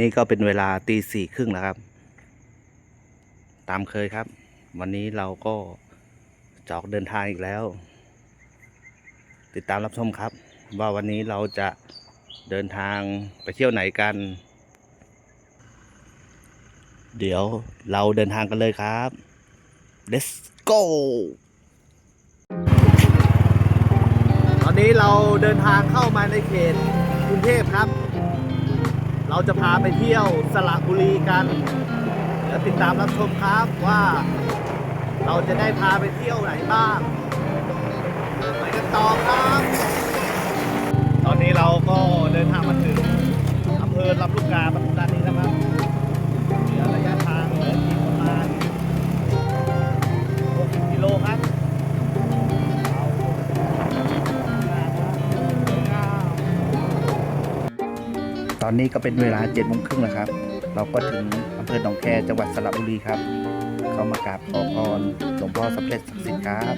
นี่ก็เป็นเวลาตีสี่ครึ่งแล้วครับ ตามเคยครับ วันนี้เราก็จออกเดินทางอีกแล้ว ติดตามรับชมครับ ว่าวันนี้เราจะเดินทางไปเที่ยวไหนกัน เดี๋ยวเราเดินทางกันเลยครับ let's go ตอนนี้เราเดินทางเข้ามาในเขตกรุงเทพครับ เราจะพาไปเที่ยวสระบุรีกัน แล้วติดตามรับชมครับว่า เราจะได้พาไปเที่ยวไหนบ้างไปกันต่อครับ ตอนนี้เราก็เดินทางมาถึงอำเภอลำลูกกาปทุมธา อนนี้ก็เป็นเวลา7จ็ดโมงครึ่งแล้วครับ เราก็ถึงอำเภอหนองแคจังหวัดสระบุรีครับ เข้ามากราบขอพรหลวงพ่อสำเร็จศักดิ์สิทธิ์ครับ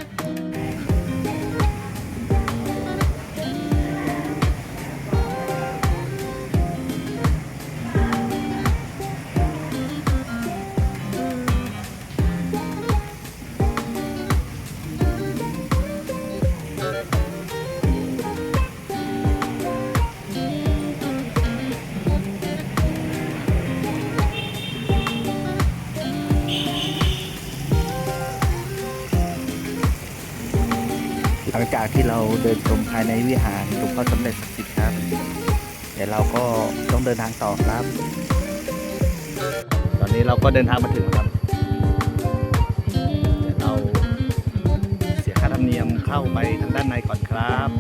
จากที่เราเดินชมภายในวิหารหลวงพ่อสำเร็จศักดิ์สิทธิ์ครับเดี๋ยวเราก็ต้องเดินทางต่อครับ ตอนนี้เราก็เดินทางมาถึงครับเดี๋ยวเราเสียค่าธรรมเนียมเข้าไปทางด้านในก่อนครับ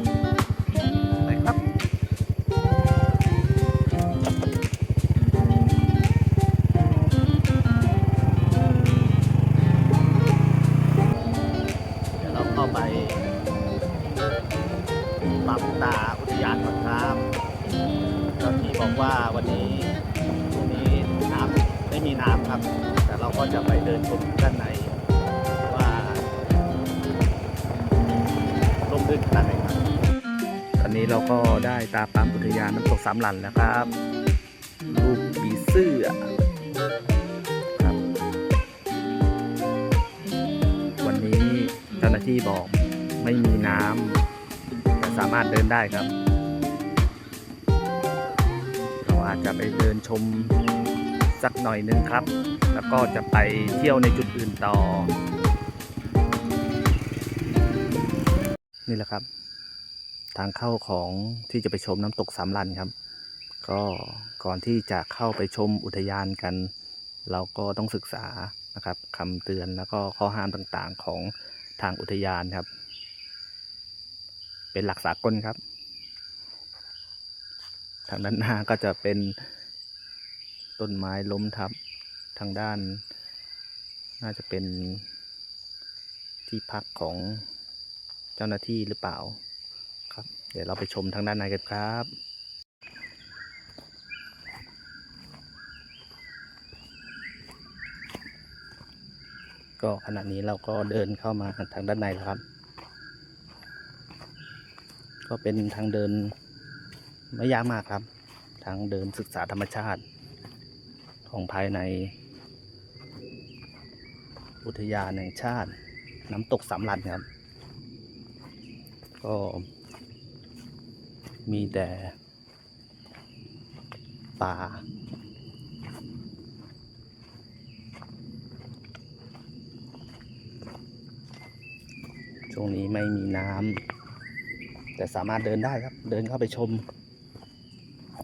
น้ำครับ แต่เราก็จะไปเดินชมด้านในว่าลมลื่นขนาดไหนครับ ตอนนี้เราก็ได้ตาปั๊มอุทยานน้ำตกสามหลันแล้วครับรูปปีเสื้อครับ วันนี้เจ้าหน้าที่บอกไม่มีน้ำแต่สามารถเดินได้ครับ เราอาจจะไปเดินชม สักหน่อยหนึงครับ แล้วก็จะไปเที่ยวในจุดอื่นต่อ นี่แหละครับ ทางเข้าของที่จะไปชมน้ำตกสามลันครับ ก็ก่อนที่จะเข้าไปชมอุทยานกัน เราก็ต้องศึกษานะครับคำเตือนแล้วก็ข้อห้ามต่างๆของทางอุทยานครับ เป็นหลักสากลครับ ทางด้านหน้าก็จะเป็น ต้นไม้ล้มทับทางด้าน น่าจะเป็นที่พักของเจ้าหน้าที่หรือเปล่าครับ เดี๋ยวเราไปชมทางด้านในกันครับก็ขณะนี้เราก็เดินเข้ามาทางด้านในแล้วครับ ก็เป็นทางเดินไม่ยากมากครับ ทางเดินศึกษาธรรมชาติ ของภายใน อุทยานแห่งชาติ น้ำตกสามลันครับ ก็มีแต่ป่าช่วงนี้ไม่มีน้ำแต่สามารถเดินได้ครับ เดินเข้าไปชม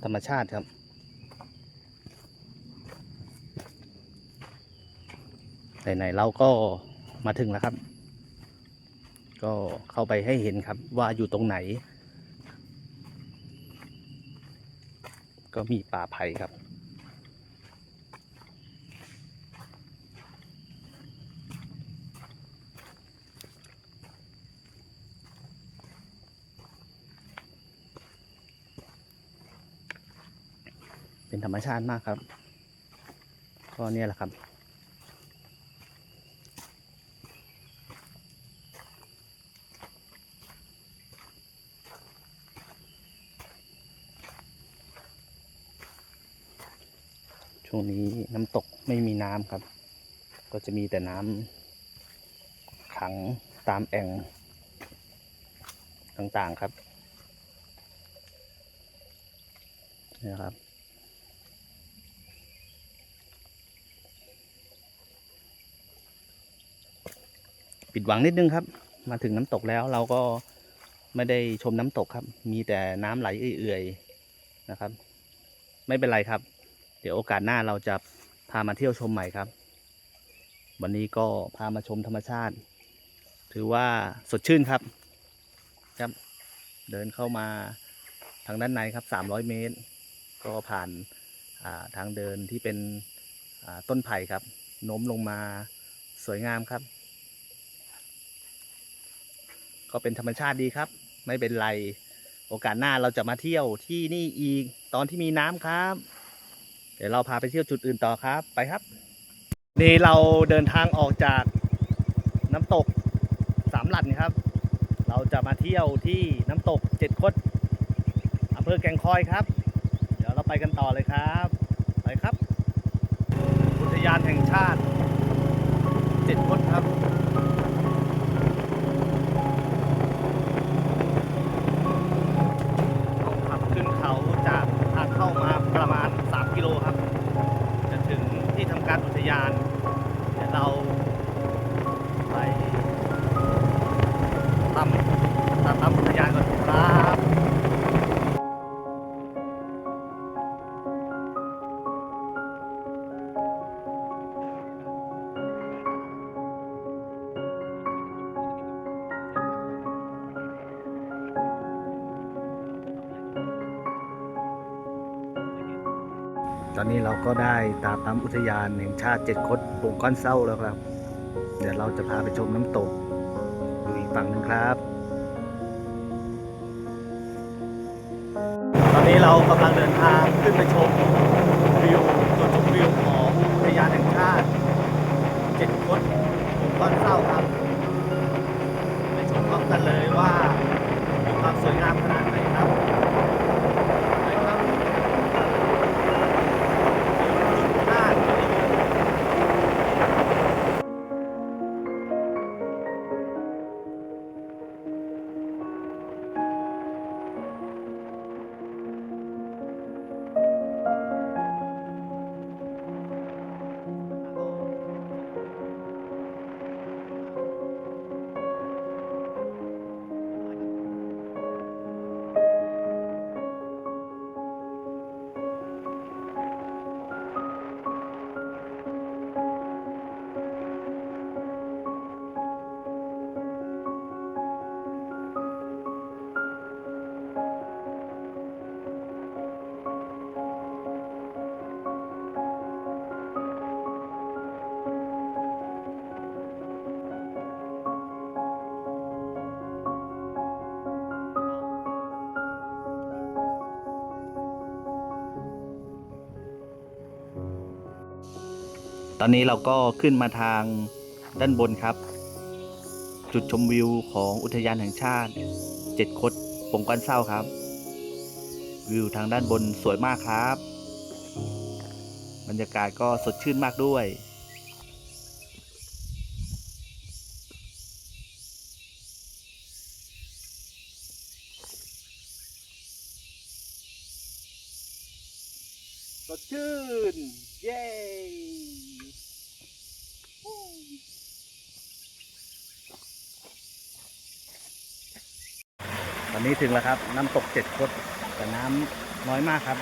ธรรมชาติครับ ไหนๆเราก็มาถึงแล้วครับ ก็เข้าไปให้เห็นครับว่าอยู่ตรงไหน ก็มีป่าไผ่ครับเป็นธรรมชาติมากครับ ก็เนี่ยแหละครับ ช่วงนี้น้ำตกไม่มีน้ำครับ ก็จะมีแต่น้ำขังตามแอ่งต่างๆครับนี่นะครับผิดหวังนิดนึงครับ มาถึงน้ำตกแล้วเราก็ไม่ได้ชมน้ำตกครับ มีแต่น้ำไหลเอื่อยๆนะครับ ไม่เป็นไรครับ เดี๋ยวโอกาสหน้าเราจะพามาเที่ยวชมใหม่ครับ วันนี้ก็พามาชมธรรมชาติ ถือว่าสดชื่นครับ ครับ เดินเข้ามาทางด้านในครับ 300 เมตร ก็ผ่านาทางเดินที่เป็นต้นไผ่ครับโน้มลงมาสวยงามครับ ก็เป็นธรรมชาติดีครับ ไม่เป็นไร โอกาสหน้าเราจะมาเที่ยวที่นี่อีกตอนที่มีน้ำครับ เดี๋ยวเราพาไปเที่ยวจุดอื่นต่อครับ ไปครับ นี่เราเดินทางออกจากน้ำตกสามหลันครับ เราจะมาเที่ยวที่น้ำตกเจ็ดคดอำเภอแก่งคอยครับ เดี๋ยวเราไปกันต่อเลยครับ ไปครับ อุทยานแห่งช ตอนนี้เราก็ได้ตามตามอุทยานแห่งชาติเจ็ดคดปุ่งก้อนเศร้าแล้วครับ เดี๋ยวเราจะพาไปชมน้ำตกอยู่อีกฝั่งหนึงครับ ตอนนี้เรากำลังเดินทางขึ้นไปชมวิวจุดชมวิวของอุทยานแห่งชาติเจ็ดคดปุ่งก้อนเศร้าครับ ไปชมพร้อมกันเลยว่ามีความสวยงามขนาด อนนี้เราก็ขึ้นมาทางด้านบนครับ จุดชมวิวของอุทยานแห่งชาติเจ็ดคดปงก้อนเศร้าครับ วิวทางด้านบนสวยมากครับ บรรยากาศก็สดชื่นมากด้วยสดชื่น เย้ ตอนนี้ถึงแล้วครับ น้ำตกเจ็ดคดแต่น้ำน้อยมากครับ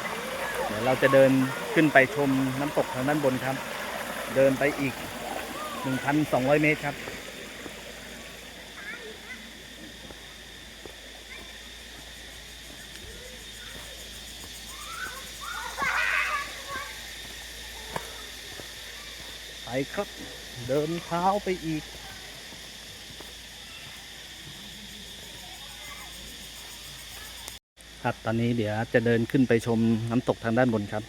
เดี๋ยวเราจะเดินขึ้นไปชมน้ำตกทางด้านบนครับ เดินไปอีก 1,200 เมตรครับไปครับ เดินเท้าไปอีก ครับตอนนี้เดี๋ยวจะเดินขึ้นไปชมน้ำตกทางด้านบนครับ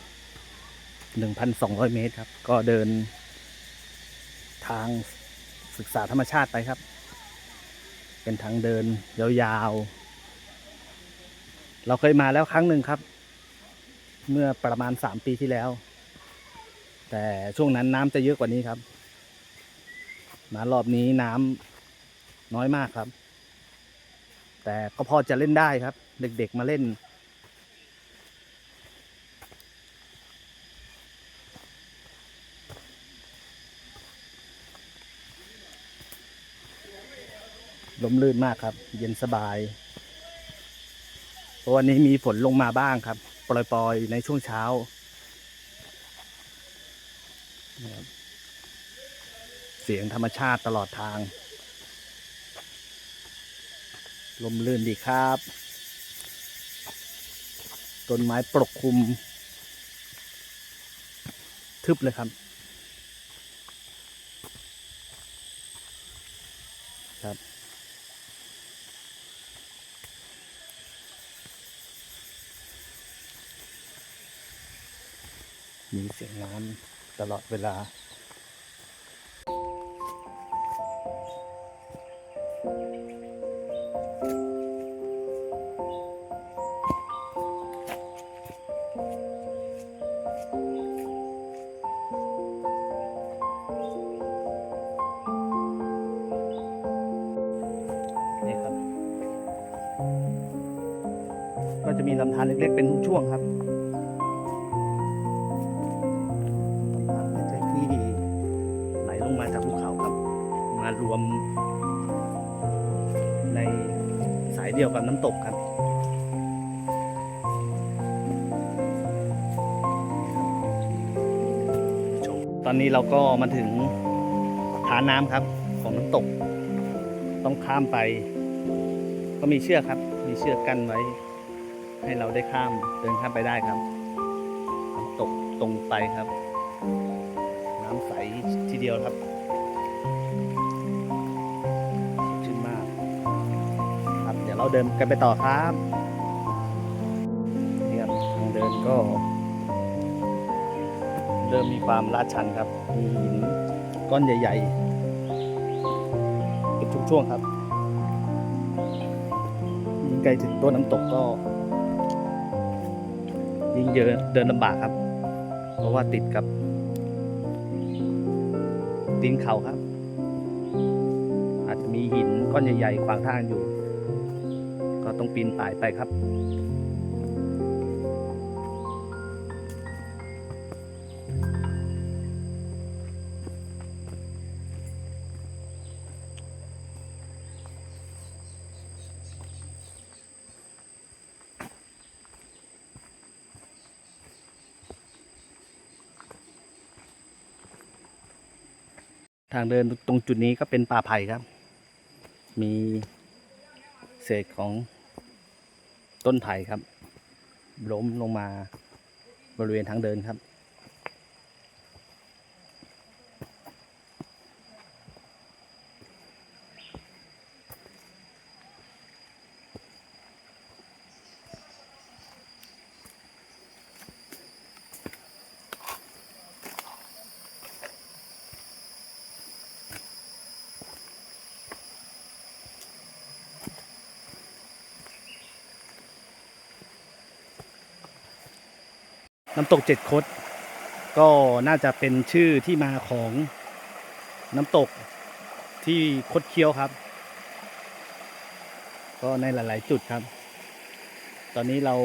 1,200 เมตรครับ ก็เดิน ทางศึกษาธรรมชาติไปครับ เป็นทางเดินยาวๆ เราเคยมาแล้วครั้งหนึ่งครับ เมื่อประมาณ 3 ปีที่แล้ว แต่ช่วงนั้นน้ำจะเยอะกว่านี้ครับ มารอบนี้น้ำน้อยมากครับ แต่ก็พอจะเล่นได้ครับ เด็กๆมาเล่น ลมลื่นมากครับ เย็นสบายวันนี้มีฝนลงมาบ้างครับ ปล่อยๆ ในช่วงเช้านะครับ เสียงธรรมชาติตลอดทาง ลมลื่นดีครับ ต้นไม้ปกคลุม ทึบเลยครับ ครับมีเสียงน้ำตลอดเวลา จะมีลำธารเล็กๆเป็นช่วงครับลำธารเล็กที่ไหลลงมาจากภูเขาครับ มารวม ในสายเดียวกับน้ำตกครับตอนนี้เราก็มาถึงฐานน้ำครับ ของน้ำตก ต้องข้ามไป ก็มีเชือกครับ มีเชือกกั้นไว้ ให้เราได้ข้ามเดินข้ามไปได้ครับน้ำตกตรงไปครับ น้ำใสทีเดียวครับสดชื่นมาก ครับเดี๋ยวเราเดินกันไปต่อครับนี่ครับทางเดินก็ เริ่มมีความลาดชันครับ มีหินก้อนใหญ่ ๆ เป็นช่วงๆครับยิ่งใกล้ถึงต้นน้ำตกก็ ยิ่งเยอะเดินลำบากครับ เพราะว่าติดกับตีนเขาครับ อาจจะมีหินก้อนใหญ่ๆขวางทางอยู่ ก็ต้องปีนป่ายไปครับ ทางเดินตรงจุดนี้ก็เป็นป่าไผ่ครับ มีเศษของต้นไผ่ครับล้มลงมาบริเวณทางเดินครับ น้ำตกเจ็ดคดก็น่าจะเป็นชื่อที่มาของน้ำตกที่คดเคี้ยวครับ ก็ในหลาย ๆ จุดครับ ตอนนี้เรา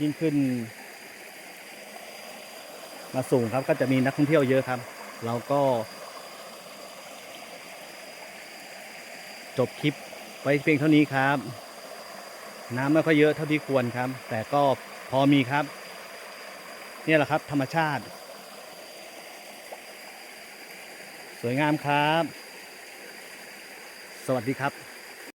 ยิ่งขึ้น มาสูงครับก็จะมีนักท่องเที่ยวเยอะครับ เราก็ จบคลิปไว้เพียงเท่านี้ครับ น้ำไม่ค่อยเยอะเท่าที่ควรครับ แต่ก็พอมีครับ นี่แหละครับ ธรรมชาติ สวยงามครับ สวัสดีครับ